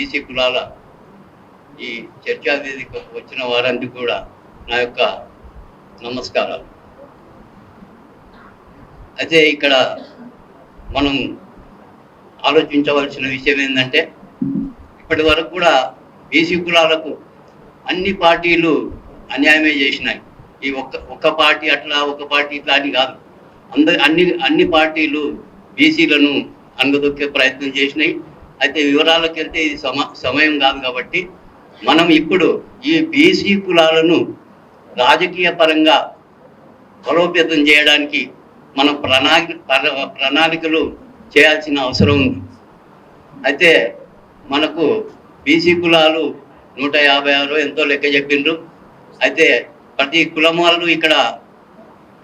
BC కులాల ఈ చర్చా వేదికకు వచ్చిన వారందరికీ కూడా నా యొక్క నమస్కారాలు. అయితే ఇక్కడ మనం ఆలోచించవలసిన విషయం ఏంటంటే ఇప్పటి వరకు కూడా బీసీ కులాలకు అన్ని పార్టీలు అన్యాయమే చేసినాయి. ఈ ఒక్క ఒక్క పార్టీ అట్లా ఒక పార్టీ ఇట్లా అని కాదు. అందరి అన్ని అన్ని పార్టీలు బీసీలను అంగదొక్కే ప్రయత్నం చేసినాయి. అయితే వివరాలకు వెళ్తే ఇది సమ సమయం కాదు కాబట్టి మనం ఇప్పుడు ఈ బీసీ కులాలను రాజకీయ పరంగా బలోపేతం చేయడానికి మనం ప్రణాళిక ప్ర- ప్రణాళికలు చేయాల్సిన అవసరం ఉంది. అయితే మనకు బీసీ కులాలు నూట యాభై ఆరు ఎంతో లెక్క చెప్పిండ్రు. అయితే ప్రతి కులం వాళ్ళు ఇక్కడ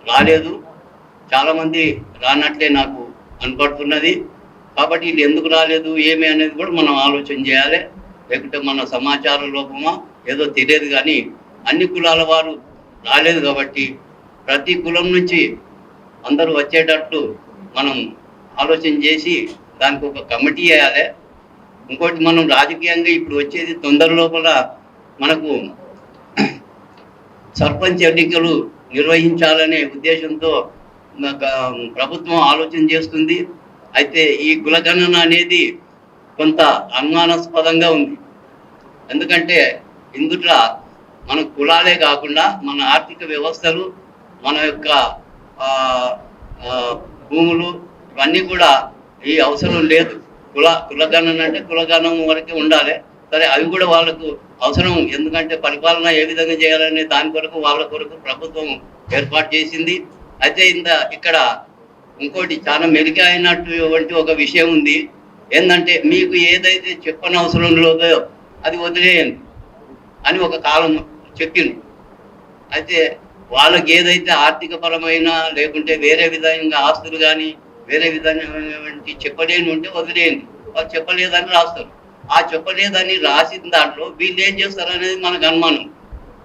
రాలేదు. చాలామంది రానట్లే నాకు కనపడుతున్నది. కాబట్టి వీళ్ళు ఎందుకు రాలేదు ఏమి అనేది కూడా మనం ఆలోచన చేయాలి. లేకుంటే మన సమాచార లోపమా ఏదో తెలియదు కానీ అన్ని కులాల వారు రాలేదు కాబట్టి ప్రతి కులం నుంచి అందరూ వచ్చేటట్లు మనం ఆలోచన చేసి దానికి ఒక కమిటీ వేయాలి. ఇంకోటి మనం రాజకీయంగా ఇప్పుడు వచ్చేది తొందర లోపల మనకు సర్పంచ్ ఎన్నికలు నిర్వహించాలనే ఉద్దేశంతో ప్రభుత్వం ఆలోచన చేస్తుంది. అయితే ఈ కులగణన అనేది కొంత అనుమానాస్పదంగా ఉంది. ఎందుకంటే ఇందుట మన కులాలే కాకుండా మన ఆర్థిక వ్యవస్థలు మన యొక్క ఆ, భూములు ఇవన్నీ కూడా ఈ అవసరం లేదు. కుల కులగణన అంటే కులగణం వరకే ఉండాలి. సరే అవి కూడా వాళ్ళకు అవసరం. ఎందుకంటే పరిపాలన ఏ విధంగా చేయాలనే దాని కొరకు వాళ్ళ కొరకు ప్రభుత్వం ఏర్పాటు చేసింది. అయితే ఇంత ఇక్కడ ఇంకోటి చాలా మెరుగు అయినటువంటి ఒక విషయం ఉంది. ఏంటంటే మీకు ఏదైతే చెప్పని అవసరం లేదో అది వదిలేయండి అని ఒక కాలం చెప్పిండు. అయితే వాళ్ళకి ఏదైతే ఆర్థిక పరమైన లేకుంటే వేరే విధంగా ఆస్తులు కానీ వేరే విధమైనటువంటి చెప్పలేని ఉంటే వదిలేయండి. వాళ్ళు చెప్పలేదని రాస్తారు. ఆ చెప్పలేదని రాసిన దాంట్లో వీళ్ళు ఏం చేస్తారు అనేది మనకు అనుమానం.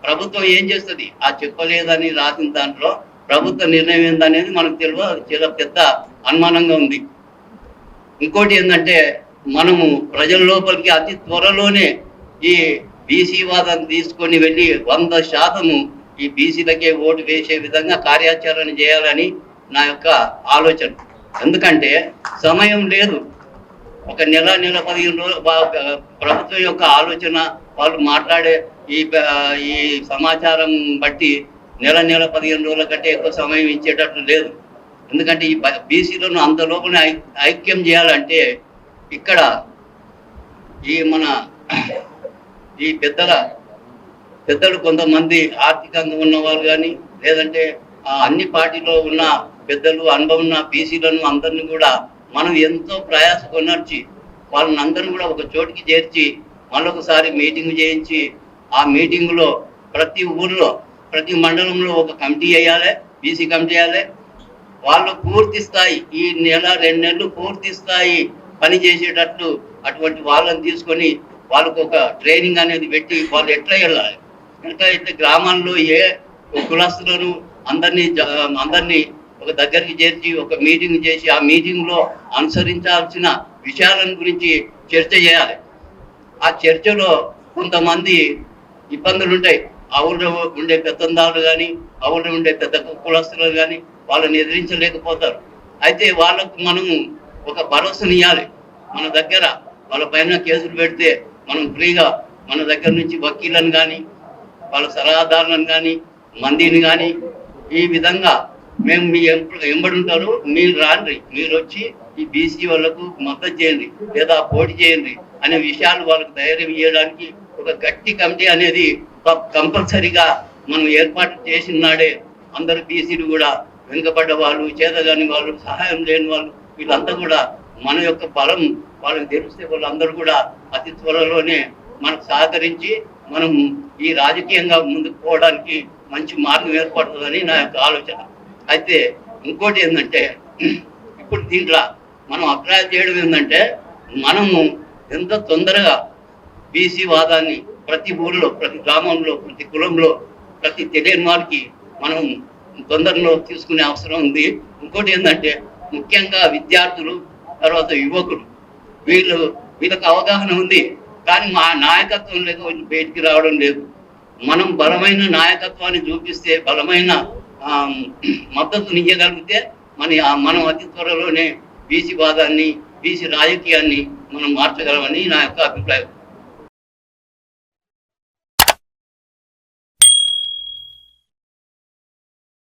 ప్రభుత్వం ఏం చేస్తుంది? ఆ చెప్పలేదని రాసిన దాంట్లో ప్రభుత్వ నిర్ణయం ఏందనేది మనకు తెలియదు అది చాలా పెద్ద అనుమానంగా ఉంది. ఇంకోటి ఏంటంటే మనము ప్రజల లోపలికి అతి త్వరలోనే ఈ బీసీ వాదాన్ని తీసుకొని వెళ్ళి వంద శాతము ఈ బీసీలకే ఓటు వేసే విధంగా కార్యాచరణ చేయాలని నా యొక్క ఆలోచన. ఎందుకంటే సమయం లేదు. ఒక నెల నెల పదిహేను రోజులు ప్రభుత్వం యొక్క ఆలోచన వాళ్ళు మాట్లాడే ఈ ఈ సమాచారం బట్టి నెల నెల పదిహేను రోజుల కంటే ఎక్కువ సమయం ఇచ్చేటట్లు లేదు. ఎందుకంటే ఈ బీసీలను అంత లోపల ఐ- ఐక్యం చేయాలంటే ఇక్కడ ఈ మన ఈ పెద్దల పెద్దలు కొంతమంది ఆర్థికంగా ఉన్నవారు కానీ లేదంటే అన్ని పార్టీలో ఉన్న పెద్దలు అనుభవం ఉన్న బీసీలను అందరిని కూడా మనం ఎంతో ప్రయాస కొనర్చి వాళ్ళని అందరిని కూడా ఒక చోటికి చేర్చి మళ్ళొకసారి మీటింగ్ చేయించి ఆ మీటింగ్లో ప్రతి ఊర్లో ప్రతి మండలంలో ఒక కమిటీ వేయాలి బీసీ కమిటీ వేయాలి. వాళ్ళు పూర్తి స్థాయి ఈ నెల రెండు నెలలు పూర్తి స్థాయి పని చేసేటట్లు అటువంటి వాళ్ళని తీసుకొని వాళ్ళకు ఒక ట్రైనింగ్ అనేది పెట్టి వాళ్ళు ఎట్లా వెళ్ళాలి? ఎట్లా అయితే గ్రామాల్లో ఏ కులస్తులను అందరినీ అందరినీ ఒక దగ్గరికి చేర్చి ఒక మీటింగ్ చేసి ఆ మీటింగ్లో అనుసరించాల్సిన విషయాలను గురించి చర్చ చేయాలి. ఆ చర్చలో కొంతమంది ఇబ్బందులు ఉంటాయి ఆ ఊళ్ళో ఉండే పెత్తందారులు కానీ ఆ ఊళ్ళో ఉండే పెద్ద కులస్తులు కానీ వాళ్ళని ఎదిరించలేకపోతారు. అయితే వాళ్ళకు మనము ఒక భరోసానియాలి మన దగ్గర వాళ్ళ పైన కేసులు పెడితే మనం ఫ్రీగా మన దగ్గర నుంచి వకీలను కానీ వాళ్ళ సలహాదారులను కానీ మందిని కానీ ఈ విధంగా మేము మీ ఎంప- ఎంబడి ఉంటారు. మీరు రాండి. మీరు వచ్చి ఈ బీసీ వాళ్ళకు మద్దతు చేయండి లేదా పోటీ చేయండి అనే విషయాలు వాళ్ళకు ధైర్యం ఇవ్వడానికి ఒక గట్టి కమిటీ అనేది కంపల్సరీగా మనం ఏర్పాటు చేసిన నాడే అందరు బీసీలు కూడా వెనుకబడ్డ వాళ్ళు చేతగాని వాళ్ళు సహాయం లేని వాళ్ళు వీళ్ళంతా కూడా మన యొక్క బలం వాళ్ళకి తెలిస్తే వాళ్ళందరూ కూడా అతి త్వరలోనే మనకు సహకరించి మనం ఈ రాజకీయంగా ముందుకు పోవడానికి మంచి మార్గం ఏర్పడుతుందని నా యొక్క ఆలోచన. అయితే ఇంకోటి ఏంటంటే ఇప్పుడు దీంట్లో మనం అభిప్రాయం చేయడం ఏంటంటే మనము ఎంత తొందరగా బీసీ వాదాన్ని ప్రతి ఊరిలో ప్రతి గ్రామంలో ప్రతి కులంలో ప్రతి తెలియని వారికి మనం తొందరలో తీసుకునే అవసరం ఉంది. ఇంకోటి ఏంటంటే ముఖ్యంగా విద్యార్థులు తర్వాత యువకులు వీళ్ళు వీళ్ళకి అవగాహన ఉంది. కానీ మా నాయకత్వం లేక బయటికి రావడం లేదు. మనం బలమైన నాయకత్వాన్ని చూపిస్తే బలమైన ఆ, మన మనం అతి త్వరలోనే బీసీ వాదాన్ని బీసీ రాజకీయాన్ని మనం మార్చగలమని నా యొక్క అభిప్రాయం.